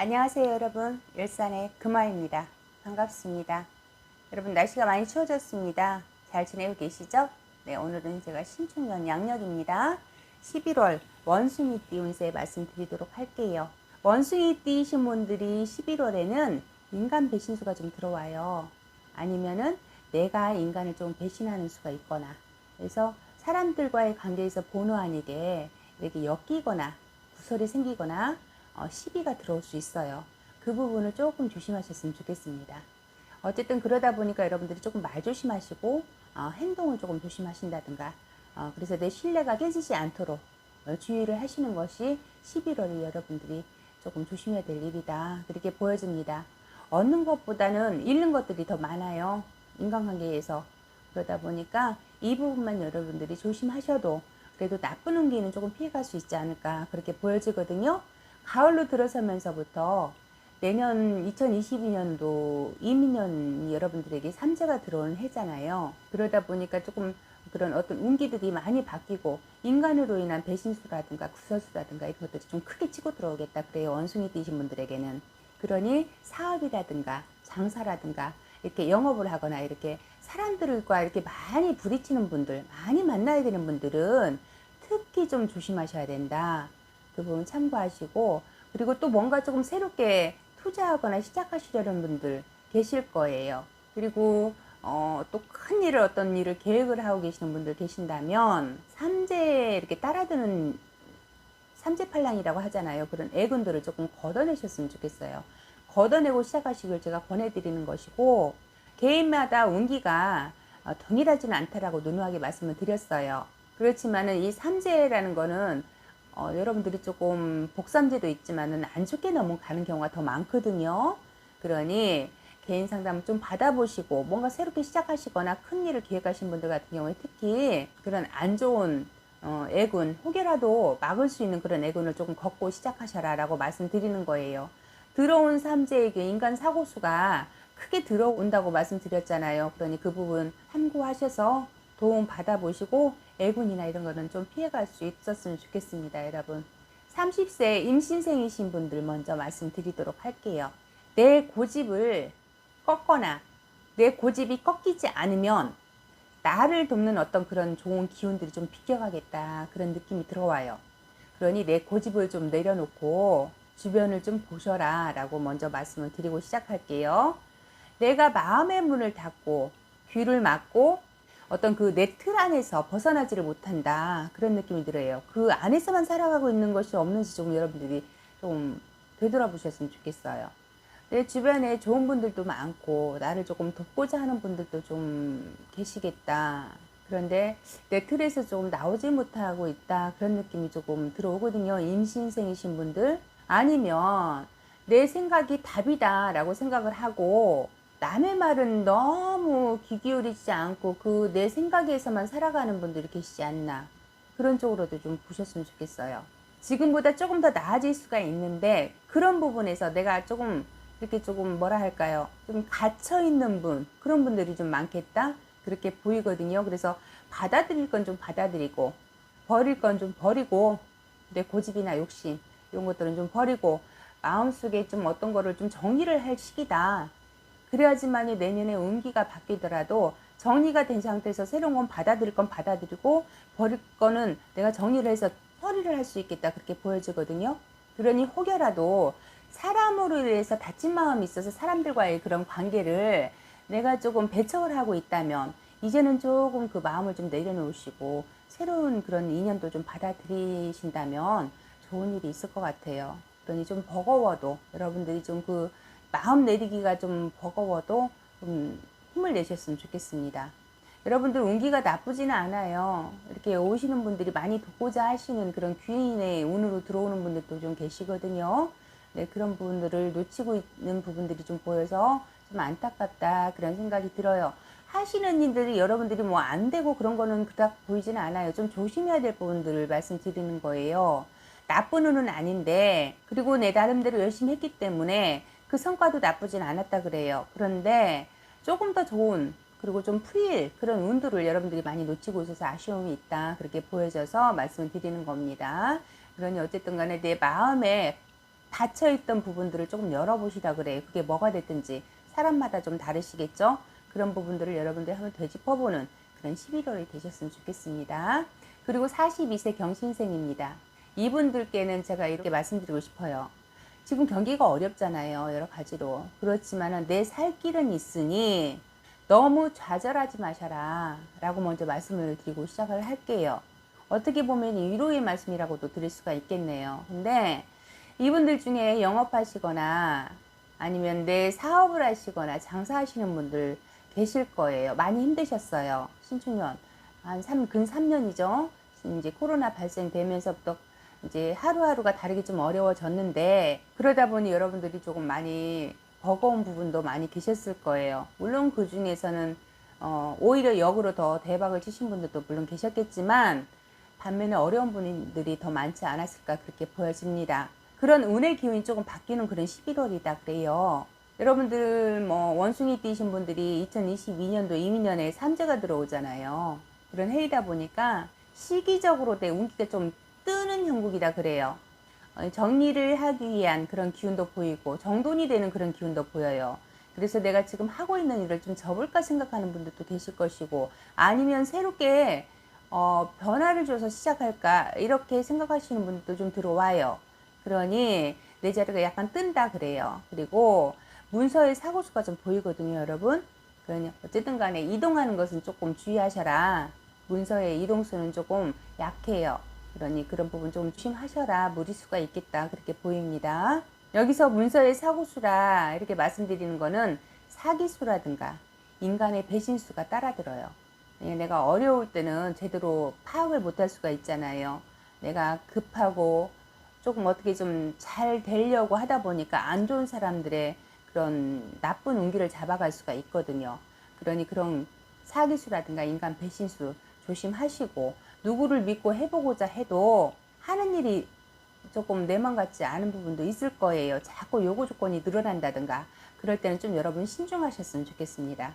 안녕하세요 여러분. 일산의 금화입니다. 반갑습니다. 여러분 날씨가 많이 추워졌습니다. 잘 지내고 계시죠? 네 오늘은 제가 신축년 양력입니다. 11월 원숭이 띠 운세 말씀드리도록 할게요. 원숭이 띠신 분들이 11월에는 인간 배신수가 좀 들어와요. 아니면은 내가 인간을 좀 배신하는 수가 있거나. 그래서 사람들과의 관계에서 본의 아니게 이렇게 엮이거나 구설이 생기거나 어, 시비가 들어올 수 있어요. 그 부분을 조금 조심하셨으면 좋겠습니다. 어쨌든 그러다 보니까 여러분들이 조금 말 조심하시고 어, 행동을 조금 조심하신다든가 어, 그래서 내 신뢰가 깨지지 않도록 어, 주의를 하시는 것이 11월이 여러분들이 조금 조심해야 될 일이다. 그렇게 보여집니다. 얻는 것보다는 잃는 것들이 더 많아요. 인간관계에서. 그러다 보니까 이 부분만 여러분들이 조심하셔도 그래도 나쁜 운기는 조금 피해갈 수 있지 않을까 그렇게 보여지거든요. 가을로 들어서면서부터 내년 2022년도 이민년 여러분들에게 삼재가 들어오는 해잖아요. 그러다 보니까 조금 그런 어떤 운기들이 많이 바뀌고 인간으로 인한 배신수라든가 구설수라든가 이런 것들이 좀 크게 치고 들어오겠다 그래요. 원숭이 띠신 분들에게는. 그러니 사업이라든가 장사라든가 이렇게 영업을 하거나 이렇게 사람들과 이렇게 많이 부딪히는 분들, 많이 만나야 되는 분들은 특히 좀 조심하셔야 된다. 그 부분 참고하시고 그리고 또 뭔가 조금 새롭게 투자하거나 시작하시려는 분들 계실 거예요. 그리고 어, 또 큰 일을 어떤 일을 계획을 하고 계시는 분들 계신다면 삼재 이렇게 따라드는 삼재팔랑이라고 하잖아요. 그런 애군들을 조금 걷어내셨으면 좋겠어요. 걷어내고 시작하시길 제가 권해드리는 것이고 개인마다 운기가 어, 동일하지는 않다라고 누누하게 말씀을 드렸어요. 그렇지만은 이 삼재라는 거는 어, 여러분들이 조금 복삼재도 있지만은 안 좋게 넘어가는 경우가 더 많거든요. 그러니 개인 상담을 좀 받아보시고 뭔가 새롭게 시작하시거나 큰 일을 계획하신 분들 같은 경우에 특히 그런 안 좋은 어, 애군 혹여라도 막을 수 있는 그런 애군을 조금 걷고 시작하셔라 라고 말씀드리는 거예요. 들어온 삼재에게 인간 사고수가 크게 들어온다고 말씀드렸잖아요. 그러니 그 부분 참고하셔서 도움 받아보시고 애군이나 이런 거는 좀 피해갈 수 있었으면 좋겠습니다, 여러분. 30세 임신생이신 분들 먼저 말씀드리도록 할게요. 내 고집을 꺾거나 내 고집이 꺾이지 않으면 나를 돕는 어떤 그런 좋은 기운들이 좀 비껴가겠다 그런 느낌이 들어와요. 그러니 내 고집을 좀 내려놓고 주변을 좀 보셔라 라고 먼저 말씀을 드리고 시작할게요. 내가 마음의 문을 닫고 귀를 막고 어떤 그 내 틀 안에서 벗어나지를 못한다 그런 느낌이 들어요. 그 안에서만 살아가고 있는 것이 없는지 좀 여러분들이 좀 되돌아보셨으면 좋겠어요. 내 주변에 좋은 분들도 많고 나를 조금 돕고자 하는 분들도 좀 계시겠다. 그런데 내 틀에서 조금 나오지 못하고 있다 그런 느낌이 조금 들어오거든요. 임신생이신 분들 아니면 내 생각이 답이다 라고 생각을 하고 남의 말은 너무 귀 기울이지 않고 그 내 생각에서만 살아가는 분들이 계시지 않나 그런 쪽으로도 좀 보셨으면 좋겠어요. 지금보다 조금 더 나아질 수가 있는데 그런 부분에서 내가 조금 이렇게 조금 뭐라 할까요? 좀 갇혀 있는 분 그런 분들이 좀 많겠다 그렇게 보이거든요. 그래서 받아들일 건 좀 받아들이고 버릴 건 좀 버리고 내 고집이나 욕심 이런 것들은 좀 버리고 마음속에 좀 어떤 거를 좀 정리를 할 시기다. 그래야지만이 내년에 운기가 바뀌더라도 정리가 된 상태에서 새로운 건 받아들일 건 받아들이고 버릴 거는 내가 정리를 해서 처리를 할 수 있겠다 그렇게 보여지거든요. 그러니 혹여라도 사람으로 인해서 다친 마음이 있어서 사람들과의 그런 관계를 내가 조금 배척을 하고 있다면 이제는 조금 그 마음을 좀 내려놓으시고 새로운 그런 인연도 좀 받아들이신다면 좋은 일이 있을 것 같아요. 그러니 좀 버거워도 여러분들이 좀그 마음 내리기가 좀 버거워도 좀 힘을 내셨으면 좋겠습니다. 여러분들 운기가 나쁘지는 않아요. 이렇게 오시는 분들이 많이 돕고자 하시는 그런 귀인의 운으로 들어오는 분들도 좀 계시거든요. 네, 그런 부분들을 놓치고 있는 부분들이 좀 보여서 좀 안타깝다 그런 생각이 들어요. 하시는 일들이 여러분들이 뭐 안 되고 그런 거는 그닥 보이지는 않아요. 좀 조심해야 될 부분들을 말씀드리는 거예요. 나쁜 운은 아닌데 그리고 내 나름대로 열심히 했기 때문에 그 성과도 나쁘진 않았다 그래요. 그런데 조금 더 좋은 그리고 좀 풀릴 그런 운들을 여러분들이 많이 놓치고 있어서 아쉬움이 있다 그렇게 보여져서 말씀을 드리는 겁니다. 그러니 어쨌든 간에 내 마음에 닫혀있던 부분들을 조금 열어보시라 그래요. 그게 뭐가 됐든지 사람마다 좀 다르시겠죠? 그런 부분들을 여러분들이 한번 되짚어보는 그런 11월이 되셨으면 좋겠습니다. 그리고 42세 경신생입니다. 이분들께는 제가 이렇게 말씀드리고 싶어요. 지금 경기가 어렵잖아요. 여러 가지로. 그렇지만 내살 길은 있으니 너무 좌절하지 마셔라. 라고 먼저 말씀을 드리고 시작을 할게요. 어떻게 보면 위로의 말씀이라고도 드릴 수가 있겠네요. 근데 이분들 중에 영업하시거나 아니면 내 사업을 하시거나 장사하시는 분들 계실 거예요. 많이 힘드셨어요. 신축년. 한 3, 근 3년이죠. 이제 코로나 발생되면서부터 이제 하루하루가 다르게 좀 어려워졌는데 그러다 보니 여러분들이 조금 많이 버거운 부분도 많이 계셨을 거예요. 물론 그 중에서는 어, 오히려 역으로 더 대박을 치신 분들도 물론 계셨겠지만 반면에 어려운 분들이 더 많지 않았을까 그렇게 보여집니다. 그런 운의 기운이 조금 바뀌는 그런 11월이다 그래요. 여러분들 뭐 원숭이 띠신 분들이 2022년도 이민년에 삼재가 들어오잖아요. 그런 해이다 보니까 시기적으로 내 운기가 좀 뜨는 형국이다 그래요. 어, 정리를 하기 위한 그런 기운도 보이고 정돈이 되는 그런 기운도 보여요. 그래서 내가 지금 하고 있는 일을 좀 접을까 생각하는 분들도 계실 것이고 아니면 새롭게 어, 변화를 줘서 시작할까 이렇게 생각하시는 분들도 좀 들어와요. 그러니 내 자리가 약간 뜬다 그래요. 그리고 문서의 사고수가 좀 보이거든요, 여러분. 그러니 어쨌든 간에 이동하는 것은 조금 주의하셔라. 문서의 이동수는 조금 약해요. 그러니 그런 부분 좀 조심하셔라. 무리수가 있겠다. 그렇게 보입니다. 여기서 문서의 사고수라 이렇게 말씀드리는 거는 사기수라든가 인간의 배신수가 따라들어요. 예, 내가 어려울 때는 제대로 파악을 못할 수가 있잖아요. 내가 급하고 조금 어떻게 좀 잘 되려고 하다 보니까 안 좋은 사람들의 그런 나쁜 운기를 잡아갈 수가 있거든요. 그러니 그런 사기수라든가 인간 배신수 조심하시고 누구를 믿고 해보고자 해도 하는 일이 조금 내 맘 같지 않은 부분도 있을 거예요. 자꾸 요구 조건이 늘어난다든가 그럴 때는 좀 여러분 신중하셨으면 좋겠습니다.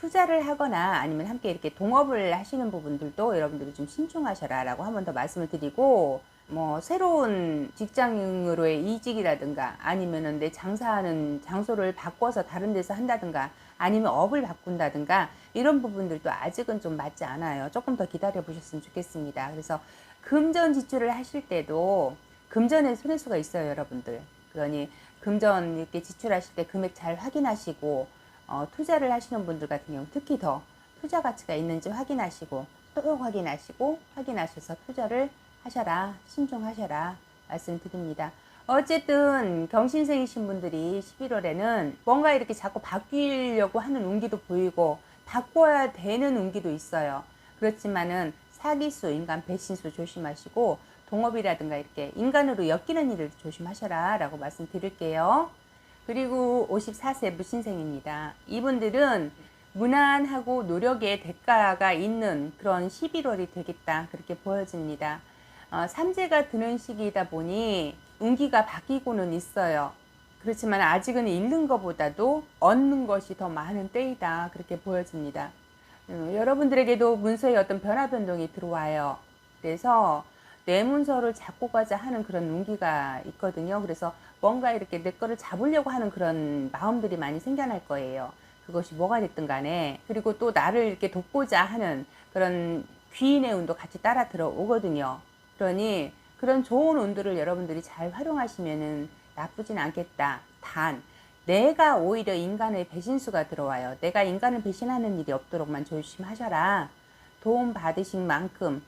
투자를 하거나 아니면 함께 이렇게 동업을 하시는 부분들도 여러분들이 좀 신중하셔라 라고 한 번 더 말씀을 드리고 뭐 새로운 직장으로의 이직이라든가 아니면은 내 장사하는 장소를 바꿔서 다른 데서 한다든가 아니면 업을 바꾼다든가 이런 부분들도 아직은 좀 맞지 않아요. 조금 더 기다려 보셨으면 좋겠습니다. 그래서 금전 지출을 하실 때도 금전에 손해수가 있어요, 여러분들. 그러니 금전 이렇게 지출하실 때 금액 잘 확인하시고 어, 투자를 하시는 분들 같은 경우 특히 더 투자 가치가 있는지 확인하시고 또 확인하시고 확인하셔서 투자를 하셔라 신중하셔라 말씀드립니다. 어쨌든 경신생이신 분들이 11월에는 뭔가 이렇게 자꾸 바뀌려고 하는 운기도 보이고 바꿔야 되는 운기도 있어요. 그렇지만은 사기수, 인간 배신수 조심하시고 동업이라든가 이렇게 인간으로 엮이는 일을 조심하셔라 라고 말씀드릴게요. 그리고 54세 무신생입니다. 이분들은 무난하고 노력의 대가가 있는 그런 11월이 되겠다 그렇게 보여집니다. 어, 삼재가 드는 시기이다 보니 운기가 바뀌고는 있어요. 그렇지만 아직은 잃는 것보다도 얻는 것이 더 많은 때이다 그렇게 보여집니다. 음, 여러분들에게도 문서에 어떤 변화 변동이 들어와요. 그래서 내 문서를 잡고 가자 하는 그런 운기가 있거든요. 그래서 뭔가 이렇게 내 거를 잡으려고 하는 그런 마음들이 많이 생겨날 거예요. 그것이 뭐가 됐든 간에 그리고 또 나를 이렇게 돕고자 하는 그런 귀인의 운도 같이 따라 들어오거든요. 그러니 그런 좋은 운들을 여러분들이 잘 활용하시면은 나쁘진 않겠다. 단 내가 오히려 인간의 배신수가 들어와요. 내가 인간을 배신하는 일이 없도록만 조심하셔라. 도움 받으신 만큼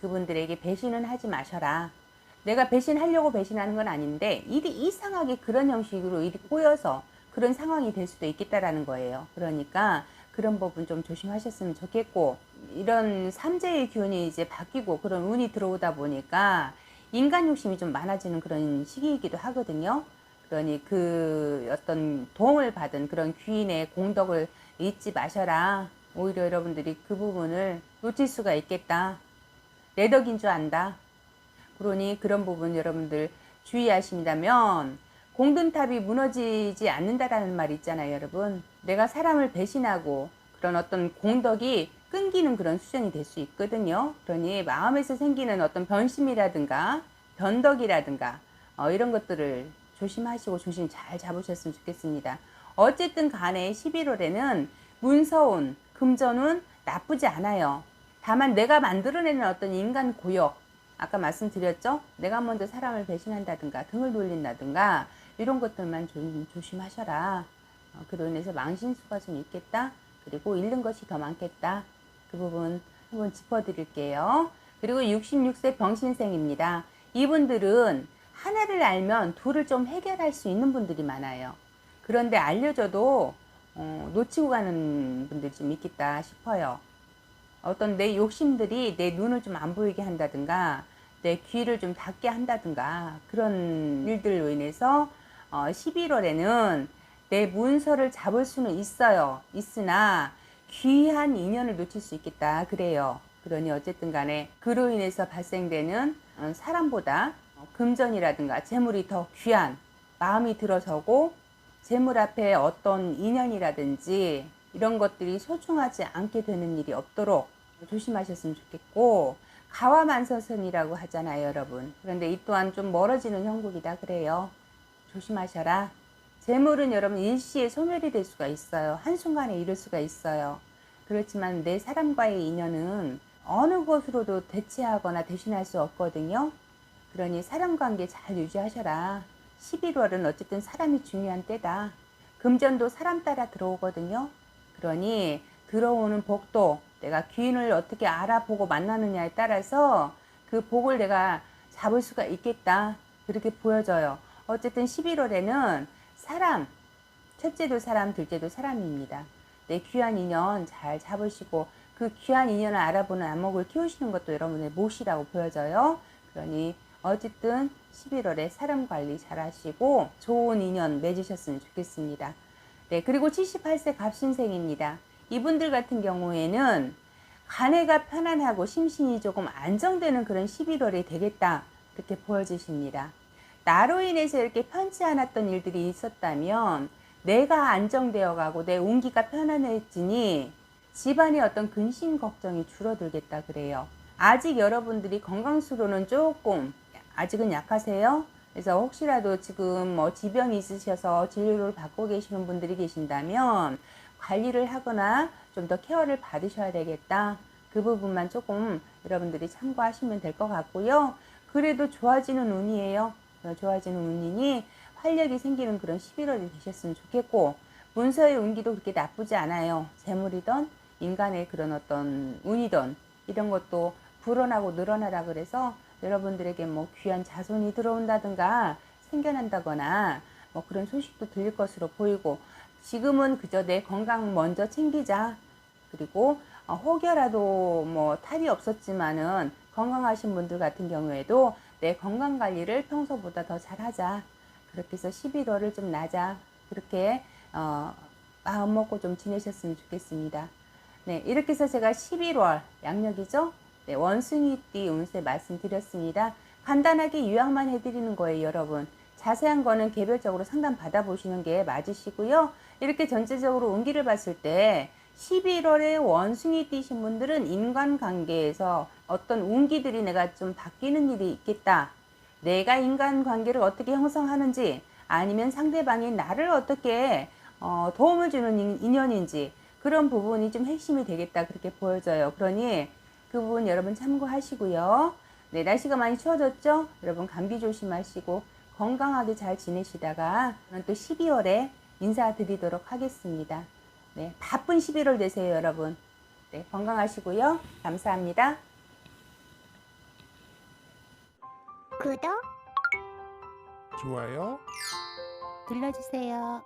그분들에게 배신은 하지 마셔라. 내가 배신하려고 배신하는 건 아닌데 일이 이상하게 그런 형식으로 일이 꼬여서 그런 상황이 될 수도 있겠다라는 거예요. 그러니까 그런 부분 좀 조심하셨으면 좋겠고 이런 삼재의 기운이 이제 바뀌고 그런 운이 들어오다 보니까 인간 욕심이 좀 많아지는 그런 시기이기도 하거든요. 그러니 그 어떤 도움을 받은 그런 귀인의 공덕을 잊지 마셔라. 오히려 여러분들이 그 부분을 놓칠 수가 있겠다. 내 덕인 줄 안다. 그러니 그런 부분 여러분들 주의하신다면 공든탑이 무너지지 않는다라는 말 있잖아요, 여러분. 내가 사람을 배신하고 그런 어떤 공덕이 끊기는 그런 수준이 될 수 있거든요. 그러니 마음에서 생기는 어떤 변심이라든가 변덕이라든가 어, 이런 것들을 조심하시고 중심 잘 잡으셨으면 좋겠습니다. 어쨌든 간에 11월에는 문서운, 금전운 나쁘지 않아요. 다만 내가 만들어내는 어떤 인간 고역, 아까 말씀드렸죠? 내가 먼저 사람을 배신한다든가 등을 돌린다든가 이런 것들만 좀 조심하셔라. 어, 그로 인해서 망신수가 좀 있겠다. 그리고 잃는 것이 더 많겠다. 그 부분 한번 짚어드릴게요. 그리고 66세 병신생입니다. 이분들은 하나를 알면 둘을 좀 해결할 수 있는 분들이 많아요. 그런데 알려줘도 어, 놓치고 가는 분들이 좀 있겠다 싶어요. 어떤 내 욕심들이 내 눈을 좀 안 보이게 한다든가 내 귀를 좀 닫게 한다든가 그런 일들로 인해서 어, 11월에는 내 문서를 잡을 수는 있어요. 있으나 귀한 인연을 놓칠 수 있겠다 그래요. 그러니 어쨌든 간에 그로 인해서 발생되는 어, 사람보다 어, 금전이라든가 재물이 더 귀한 마음이 들어서고 재물 앞에 어떤 인연이라든지 이런 것들이 소중하지 않게 되는 일이 없도록 조심하셨으면 좋겠고 가와만서선이라고 하잖아요 여러분 그런데 이 또한 좀 멀어지는 형국이다 그래요 조심하셔라. 재물은 여러분 일시에 소멸이 될 수가 있어요. 한순간에 이룰 수가 있어요. 그렇지만 내 사람과의 인연은 어느 것으로도 대체하거나 대신할 수 없거든요. 그러니 사람 관계 잘 유지하셔라. 11월은 어쨌든 사람이 중요한 때다. 금전도 사람 따라 들어오거든요. 그러니 들어오는 복도 내가 귀인을 어떻게 알아보고 만나느냐에 따라서 그 복을 내가 잡을 수가 있겠다. 그렇게 보여져요. 어쨌든 11월에는 사람, 첫째도 사람, 둘째도 사람입니다. 내 귀한 인연 잘 잡으시고 그 귀한 인연을 알아보는 안목을 키우시는 것도 여러분의 몫이라고 보여져요. 그러니 어쨌든 11월에 사람 관리 잘 하시고 좋은 인연 맺으셨으면 좋겠습니다. 네, 그리고 78세 갑신생입니다. 이분들 같은 경우에는 간해가 편안하고 심신이 조금 안정되는 그런 11월이 되겠다. 이렇게 보여지십니다. 나로 인해서 이렇게 편치 않았던 일들이 있었다면 내가 안정되어 가고 내 운기가 편안해지니 집안의 어떤 근심 걱정이 줄어들겠다 그래요. 아직 여러분들이 건강수로는 조금 아직은 약하세요. 그래서 혹시라도 지금 뭐 지병이 있으셔서 진료를 받고 계시는 분들이 계신다면 관리를 하거나 좀 더 케어를 받으셔야 되겠다. 그 부분만 조금 여러분들이 참고하시면 될 것 같고요. 그래도 좋아지는 운이에요. 어, 좋아지는 운이니 활력이 생기는 그런 11월이 되셨으면 좋겠고 문서의 운기도 그렇게 나쁘지 않아요. 재물이든 인간의 그런 어떤 운이든 이런 것도 불어나고 늘어나라 그래서 여러분들에게 뭐 귀한 자손이 들어온다든가 생겨난다거나 뭐 그런 소식도 들릴 것으로 보이고 지금은 그저 내 건강 먼저 챙기자. 그리고 어, 혹여라도 뭐 탈이 없었지만은 건강하신 분들 같은 경우에도 내 건강 관리를 평소보다 더 잘하자. 그렇게 해서 11월을 좀 나자. 그렇게 어, 마음 먹고 좀 지내셨으면 좋겠습니다. 네, 이렇게 해서 제가 11월 양력이죠. 네, 원숭이띠 운세 말씀드렸습니다. 간단하게 요약만 해드리는 거예요, 여러분. 자세한 거는 개별적으로 상담 받아보시는 게 맞으시고요. 이렇게 전체적으로 운기를 봤을 때 11월에 원숭이 띠신 분들은 인간관계에서 어떤 운기들이 내가 좀 바뀌는 일이 있겠다. 내가 인간관계를 어떻게 형성하는지 아니면 상대방이 나를 어떻게 어, 도움을 주는 인- 인연인지 그런 부분이 좀 핵심이 되겠다 그렇게 보여져요. 그러니 그 부분 여러분 참고하시고요. 네, 날씨가 많이 추워졌죠? 여러분 감기 조심하시고 건강하게 잘 지내시다가 또 12월에 인사드리도록 하겠습니다. 네, 바쁜 11월 되세요, 여러분. 네, 건강하시고요. 감사합니다. 구독 좋아요 눌러주세요.